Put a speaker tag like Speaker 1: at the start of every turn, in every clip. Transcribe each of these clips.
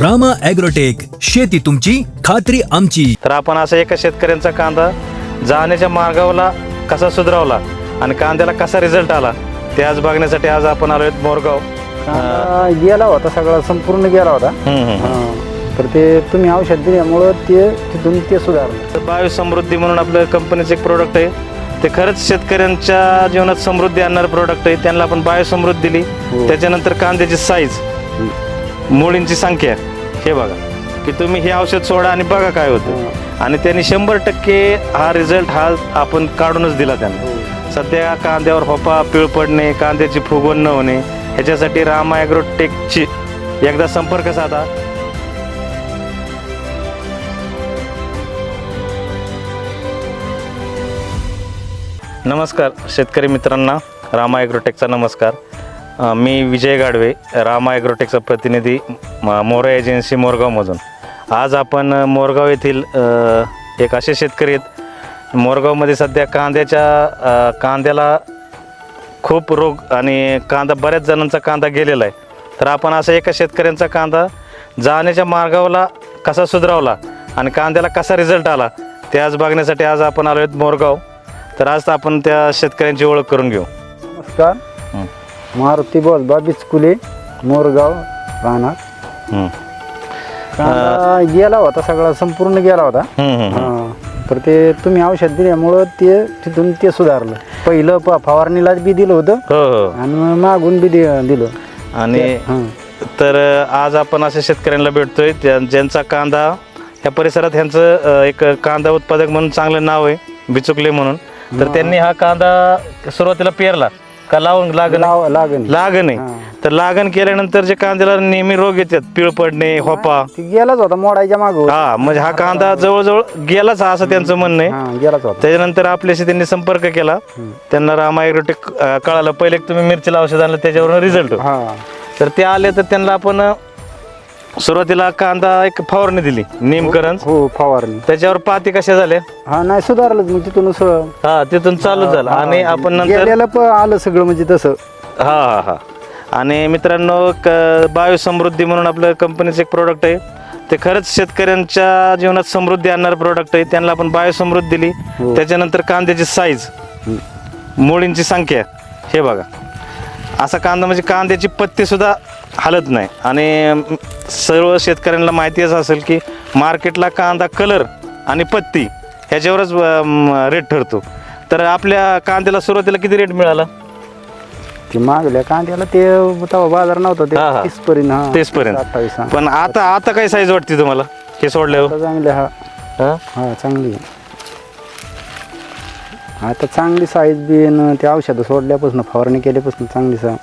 Speaker 1: Rama agrotech शेती तुमची खात्री आमची.
Speaker 2: तर आपण असा एका शेतकऱ्यांचा कांदा जाण्याच्या मार्गावला कसा सुधारवला आणि कांद्याला कसा रिझल्ट आला ते आज बघण्यासाठी आज आपण आलो मोरगाव.
Speaker 3: कांदा गेला होता सगळा संपूर्ण गेला होता.
Speaker 2: हम्म, हम्म.
Speaker 3: हा. तर ते तुम्ही औषध दिल्यामुळं ते तिथून ते सुधारलं.
Speaker 2: तर बायो समृद्धी म्हणून आपलं कंपनीचं एक प्रोडक्ट आहे. ते खरंच शेतकऱ्यांच्या जीवनात समृद्धी आणणारं प्रोडक्ट आहे. त्यांना आपण बायो समृद्धी दिली.
Speaker 3: हो.
Speaker 2: त्याच्यानंतर कांद्याची साईज मुळींची संख्या. हे बघा की तुम्ही हे औषध सोडा आणि बघा काय होतं. आणि त्यांनी शंभर टक्के हा रिझल्ट हा आपण काढूनच दिला त्यांना. सध्या कांद्यावर होपा पिळ पडणे कांद्याची फुगवण न होणे ह्याच्यासाठी रामा ॲग्रोटेकची एकदा संपर्क साधा. नमस्कार शेतकरी मित्रांना. रामा ॲग्रोटेकचा नमस्कार. मी विजय गाडवे रामा ॲग्रोटेकचा प्रतिनिधी म- मोरा एजन्सी मोरगावमधून. आज आपण मोरगाव येथील एक असे शेतकरी आहेत. मोरगावमध्ये सध्या कांद्याच्या कांद्याला खूप रोग आणि कांदा बऱ्याच जणांचा कांदा गेलेला आहे. तर आपण असा एका शेतकऱ्यांचा कांदा जाण्याच्या मार्गावला कसा सुधारवला आणि कांद्याला कसा रिझल्ट आला ते आज बघण्यासाठी आज आपण आलो आहेत मोरगाव. तर आज आपण त्या शेतकऱ्यांची ओळख करून घेऊ.
Speaker 3: नमस्कार. मारुती बॉल बाबीच कुले मोरगाव राहणार
Speaker 2: हम्म.
Speaker 3: कांदा गेला होता सगळा संपूर्ण गेला होता
Speaker 2: हम्म, हम्म, हम्म.
Speaker 3: हा. तर ते तुम्ही औषध दिल्यामुळं ते तिथून ते सुधारलं पहिलं प फवारणीला बी दिलं होतं
Speaker 2: हो हो
Speaker 3: आणि मग मागून बी दि- दिलं
Speaker 2: आणि
Speaker 3: हं.
Speaker 2: तर अ, आज आपण अशा शेतकऱ्यांना भेटतोय ज्या- ज्यांचा कांदा ह्या परिसरात ह्यांचं अ, एक कांदा उत्पादक म्हणून चांगलं नाव आहे बिचुकले म्हणून तर त्यांनी हा कांदा सुरुवातीला पेरला का लावून लागण?
Speaker 3: लाव लागण.
Speaker 2: लागण आहे. तर लागण केल्यानंतर जे कांद्याला नेहमी रोग येतात पिळ पडणे होपा.
Speaker 3: ते गेलाच होता मोडायच्या माग
Speaker 2: हा म्हणजे हा कांदा जवळजवळ गेलाच हा असं त्यांचं म्हणणं आहे.
Speaker 3: गेलाच होता.
Speaker 2: त्याच्यानंतर आपल्याशी त्यांनी संपर्क केला. त्यांना रामा ॲग्रोटेक अ, कळालं. पहिले तुम्ही मिरचीला औषध आणलं त्याच्यावरून रिझल्ट
Speaker 3: हा.
Speaker 2: तर ते आले तर त्यांना आपण सुरुवातीला कांदा एक फवारणी दिली निमकरंज.
Speaker 3: हो फवारणी
Speaker 2: त्याच्यावर पाती कशा झाल्या
Speaker 3: हा नाही सुधारलं मग तिथून
Speaker 2: हा तिथून चालू झालं. आणि आपण नंतर
Speaker 3: पण आलं सगळं म्हणजे तसं.
Speaker 2: हा हा हा. आणि मित्रांनो क बायो समृद्धी म्हणून आपलं कंपनीचं एक प्रोडक्ट आहे. ते खरंच शेतकऱ्यांच्या जीवनात समृद्धी आणणारं प्रोडक्ट आहे. त्यांना आपण बायो समृद्धी दिली.
Speaker 3: हो.
Speaker 2: त्याच्यानंतर कांद्याची साईज मुळींची संख्या. हे बघा. असा कांदा म्हणजे कांद्याची पत्ती सुद्धा हलत नाही आणि सर्व शेतकऱ्यांना माहितीच असेल की मार्केटला कांदा कलर आणि पत्ती ह्याच्यावरच रेट ठरतो तर आपल्या कांद्याला सुरुवातीला किती रेट मिळाला
Speaker 3: ते मागल्या कांद्याला ते तेव्हा बाजार नव्हता ते. तीस पर्यंत
Speaker 2: तीस पर्यंत.
Speaker 3: अठ्ठावीस.
Speaker 2: पण आता आता काय साईज वाटते तुम्हाला हे सोडल्यावर
Speaker 3: चांगले हा
Speaker 2: हा?
Speaker 3: हा चांगली आहे. आता चांगली साईज बी न ते औषधं सोडल्यापासून फवारणी केल्यापासून चांगली सा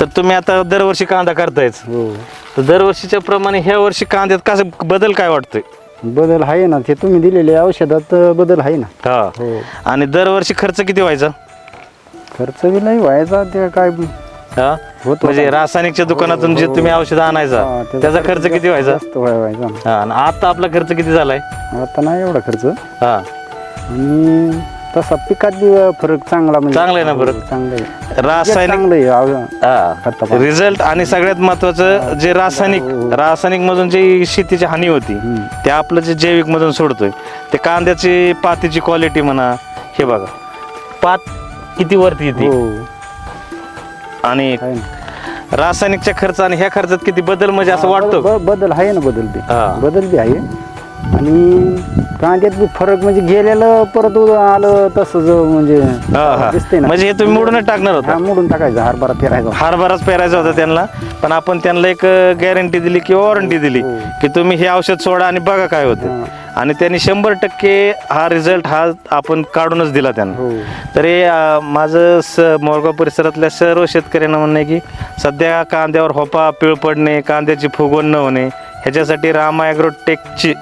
Speaker 2: तर तुम्ही आता दरवर्षी कांदा करतायच.
Speaker 3: हो.
Speaker 2: तर दरवर्षीच्या प्रमाणे ह्या वर्षी कांद्यात कसं बदल काय वाटतोय?
Speaker 3: बदल आहे ना ते तुम्ही दिलेले औषधात बदल आहे ना.
Speaker 2: हा.
Speaker 3: हो.
Speaker 2: आणि दरवर्षी खर्च किती व्हायचा?
Speaker 3: खर्च बी नाही व्हायचा ते काय
Speaker 2: हा?
Speaker 3: होतो
Speaker 2: म्हणजे रासायनिकच्या दुकानातून जे तुम्ही औषध
Speaker 3: हा,
Speaker 2: आणायचा त्याचा खर्च किती व्हायचा. हा आणि आता आपला खर्च किती झालाय?
Speaker 3: आता नाही एवढा खर्च.
Speaker 2: हा.
Speaker 3: आणि तसा पिकात बी फरक चांगला म्हणजे
Speaker 2: चांगला आहे ना फरक?
Speaker 3: चांगलं आहे
Speaker 2: रासायनिक
Speaker 3: चांगलं आहे
Speaker 2: हा. रिझल्ट आणि सगळ्यात महत्वाचं जे रासायनिक रासायनिक मधून जी शेतीची हानी होती. ते आपलं जे जैविक मधून सोडतोय ते कांद्याची पातीची क्वालिटी म्हणा हे बघा पात किती वरती येते
Speaker 3: हो
Speaker 2: आणि
Speaker 3: आहे ना.
Speaker 2: रासायनिकच्या खर्च आणि ह्या खर्चात किती बदल म्हणजे असं वाटतं
Speaker 3: ब- बदल आहे ना बदल बी
Speaker 2: हा.
Speaker 3: बदल बी आहे आणि कांद्यात फरक म्हणजे गेलेलं परत आलं तसंच म्हणजे
Speaker 2: हा, हा.
Speaker 3: दिसतंय ना.
Speaker 2: म्हणजे हे तुम्ही मोडूनच टाकणार होता?
Speaker 3: हा मोडून टाकायचं हरभरा पेरायचा
Speaker 2: हरभराच पेरायचा होता त्यांना. पण आपण त्यांना एक गॅरंटी दिली किंवा वॉरंटी दिली
Speaker 3: हो.
Speaker 2: की तुम्ही हे औषध सोडा आणि बघा काय होतं. आणि त्यांनी शंभर टक्के हा रिझल्ट हा आपण काढूनच दिला त्यांना.
Speaker 3: हो.
Speaker 2: तरी अं, माझं स मोरगाव परिसरातल्या सर्व शेतकऱ्यांना म्हणणं आहे की सध्या कांद्यावर होपा पिळ पडणे कांद्याची फुगवण न होणे ह्याच्यासाठी रामा ॲग्रोटेकची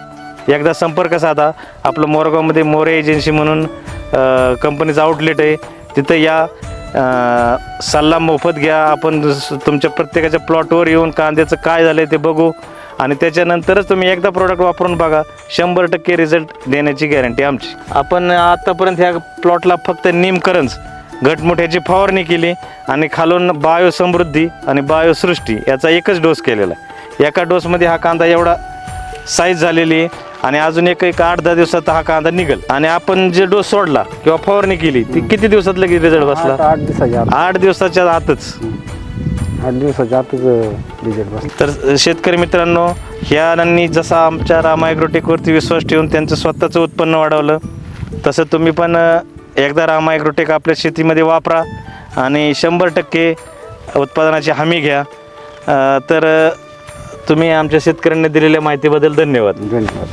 Speaker 2: एकदा संपर्क साधा. आपलं मोरगावमध्ये मोरे एजन्सी म्हणून कंपनीचं आउटलेट आहे. तिथं या अं, सल्ला मोफत घ्या. आपण तुमच्या प्रत्येकाच्या प्लॉटवर येऊन कांद्याचं काय झालं ते बघू. आणि त्याच्यानंतरच तुम्ही एकदा प्रोडक्ट वापरून बघा. शंभर टक्के रिझल्ट देण्याची गॅरंटी आमची. आपण आत्तापर्यंत ह्या प्लॉटला फक्त निमकरंज घटमुठ्याची फवारणी केली आणि खालून बायोसमृद्धी आणि बायोसृष्टी याचा एकच डोस केलेला आहे. एका डोसमध्ये हा कांदा एवढा साईज झालेली आणि अजून एक एक आठ दहा दिवसात हा कांदा निघल. आणि आपण जे डोस सोडला किंवा फवारणी केली ती किती दिवसात लगेच रिझल्ट बसला?
Speaker 3: आठ दिवसाच्या आत.
Speaker 2: आठ दिवसाच्या आतच.
Speaker 3: आठ दिवसाच्या आतच रिझल्ट बसला.
Speaker 2: तर शेतकरी मित्रांनो ह्या अण्णांनी जसा आमच्या रामायग्रोटेकवरती विश्वास ठेवून त्यांचं स्वतःचं उत्पन्न वाढवलं तसं तुम्ही पण अ, एकदा रामायग्रोटेक आपल्या शेतीमध्ये वापरा आणि शंभर टक्के उत्पादनाची हमी घ्या. अ, तर अ, तुम्ही आमच्या शेतकऱ्यांनी दिलेल्या माहितीबद्दल धन्यवाद.
Speaker 3: धन्यवाद.